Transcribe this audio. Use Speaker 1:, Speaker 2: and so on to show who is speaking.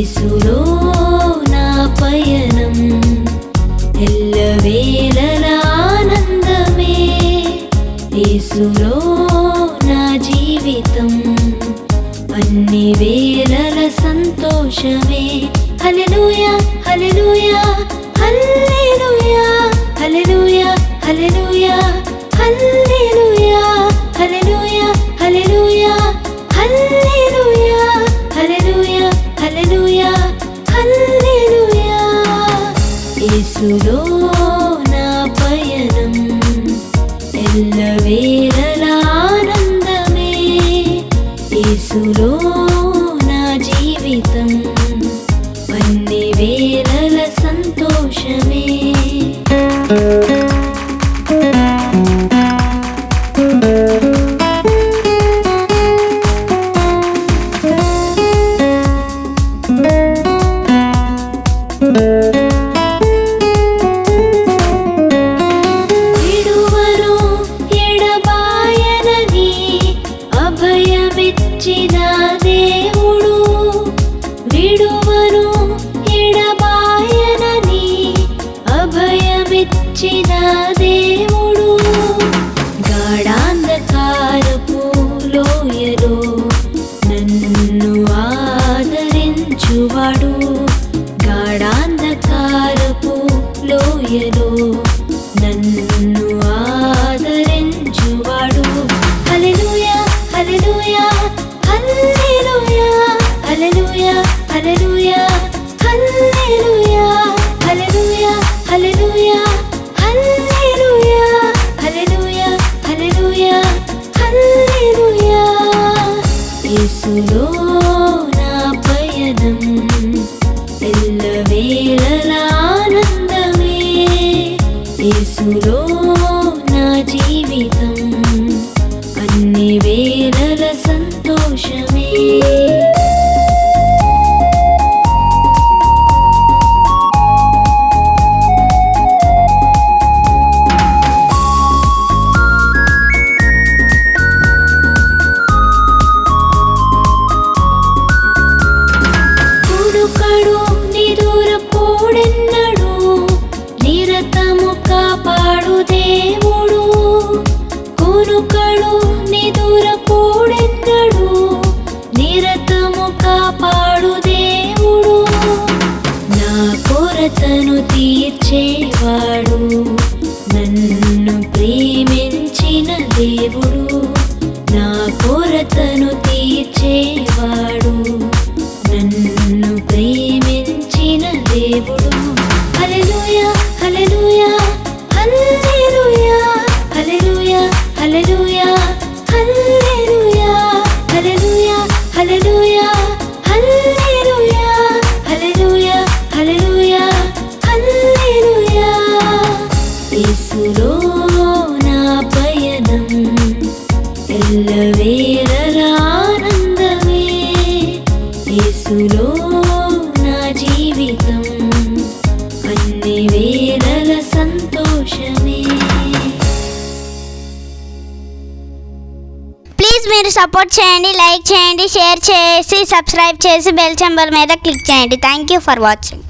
Speaker 1: యేసులో నా పయనం. ఎల్లవేళల ఆనందమే. యేసులో నా జీవితం. అన్ని వేళల సంతోషమే. హల్లెలూయా హల్లెలూయా హల్లెలూయా హల్లెలూయా హల్లెలూయా. యేసులో నా పయనం. ఎల్లవేళల ఆనందమే. యేసులో నా జీవితం. అన్ని వేళల సంతోషమే. అభయమిచ్చిన దేవుడు విడువను ఎడబాయనని అభయమిచ్చిన దేవుడు. గాఢాంధకారపు లోయలో నన్ను ఆదరించువాడు. గాఢాంధకారపు లోయలో నన్ను மேலனானந்தமே இசுலோ Hallelujah.
Speaker 2: ప్లీజ్ మీరు సపోర్ట్ చేయండి లైక్ చేయండి షేర్ చేసి సబ్స్క్రైబ్ చేసి బెల్ సింబల్ మీద క్లిక్ చేయండి. Thank you for watching